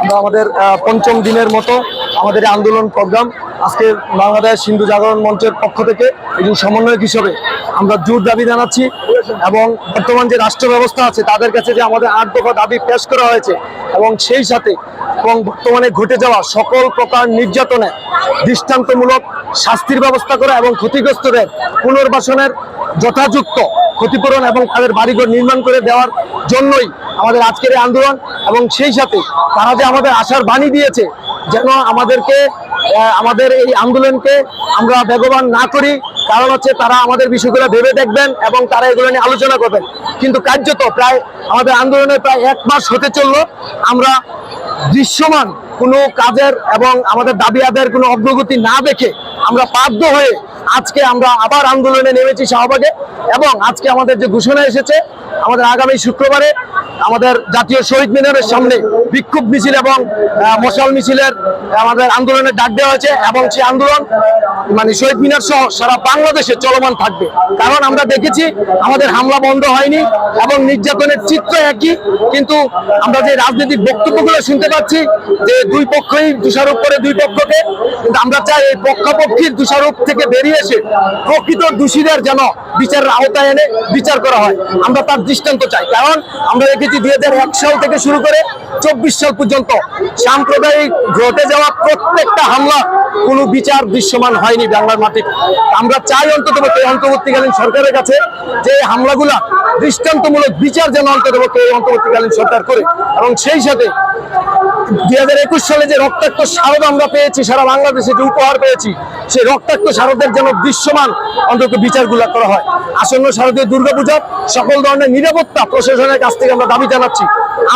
আমরা আমাদের পঞ্চম দিনের মতো আমাদের আন্দোলন প্রোগ্রাম আজকে বাংলাদেশ হিন্দু জাগরণ মঞ্চের পক্ষ থেকে একজন সমন্বয়ক হিসেবে আমরা জোর দাবি জানাচ্ছি এবং বর্তমান যে রাষ্ট্র ব্যবস্থা আছে, তাদের কাছে যে আমাদের আট দফা দাবি পেশ করা হয়েছে এবং সেই সাথে এবং বর্তমানে ঘটে যাওয়া সকল প্রকার নির্যাতনের দৃষ্টান্তমূলক শাস্তির ব্যবস্থা করা এবং ক্ষতিগ্রস্তদের পুনর্বাসনের যথাযুক্ত ক্ষতিপূরণ এবং তাদের বাড়িঘর নির্মাণ করে দেওয়ার জন্যই আমাদের আজকের এই আন্দোলন এবং সেই সাথে তারা যে আমাদের আশার বাণী দিয়েছে যেন আমাদেরকে আমাদের এই আন্দোলনকে আমরা বেগবান না করি, কারণ হচ্ছে তারা আমাদের বিষয়গুলো ভেবে দেখবেন এবং তারা এগুলো নিয়ে আলোচনা করবেন। কিন্তু কার্যত প্রায় আমাদের আন্দোলনের প্রায় এক মাস হতে চলল। আমরা দৃশ্যমান কোনো কাজের এবং আমাদের দাবি আদায়ের কোনো অগ্রগতি না দেখে আমরা বাধ্য হয়ে আজকে আমরা আবার আন্দোলনে নেমেছি শাহবাগে। এবং আজকে আমাদের যে ঘোষণা এসেছে, আমাদের আগামী শুক্রবারে আমাদের জাতীয় শহীদ মিনারের সামনে বিক্ষোভ মিছিল এবং মশাল মিছিলের আমাদের আন্দোলনের ডাক দেওয়া হয়েছে এবং সেই আন্দোলন মানে শহীদ মিনার সহ সারা বাংলাদেশে চলমান থাকবে। কারণ আমরা দেখেছি আমাদের হামলা বন্ধ হয়নি এবং নির্যাতনের চিত্র একই, কিন্তু আমরা যে রাজনৈতিক বক্তব্যগুলো শুনতে পাচ্ছি, যে দুই পক্ষই দোষারোপ করে দুই পক্ষকে, কিন্তু আমরা চাই এই পক্ষাপক্ষির দোষারোপ থেকে বেরিয়ে এসে প্রকৃত দোষীদের যেন বিচারের আওতায় এনে বিচার করা হয়। আমরা তার দৃষ্টান্ত চাই। কারণ আমরা দেখেছি দুই সাল থেকে শুরু করে চব্বিশ সাল পর্যন্ত। সাম্প্রদায়িক ঘটে যাওয়া প্রত্যেকটা হামলা কোনো বিচার দৃশ্যমান হয়নি বাংলার মাটিতে আমরা চাই অন্তত অন্তর্বর্তীকালীন সরকারের কাছে যে হামলাগুলা দৃষ্টান্তমূলক বিচার যেন অন্তত এই অন্তর্বর্তীকালীন সরকার করে। এবং সেই সাথে দুই হাজার একুশ সালে যে রক্তাক্ত শারদ আমরা পেয়েছি, সারা বাংলাদেশে যে উপহার পেয়েছি, সেই রক্তাক্ত শারদের যেন দৃশ্যমান অন্তত বিচারগুলো করা হয়। আসন্ন শারদীয় দুর্গাপূজা সকল ধরনের নিরাপত্তা প্রশাসনের কাছ থেকে আমরা দাবি জানাচ্ছি।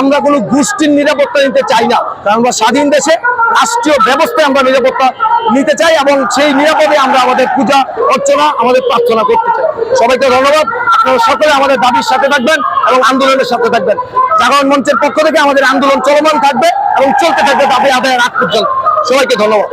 আমরা কোনো গোষ্ঠীর নিরাপত্তা নিতে চাই না, কারণ আমরা স্বাধীন দেশে রাষ্ট্রীয় ব্যবস্থায় আমরা নিরাপত্তা নিতে চাই এবং সেই নিরাপদে আমরা আমাদের পূজা, অর্চনা, আমাদের প্রার্থনা করতে চাই। সবাইকে ধন্যবাদ। আপনারা সকলে আমাদের দাবির সাথে থাকবেন এবং আন্দোলনের সাথে থাকবেন। জাগরণ মঞ্চের পক্ষ থেকে আমাদের আন্দোলন চলমান থাকবে এবং চলতে থাকবে দাবি আদায়ের আগ পর্যন্ত সবাইকে ধন্যবাদ।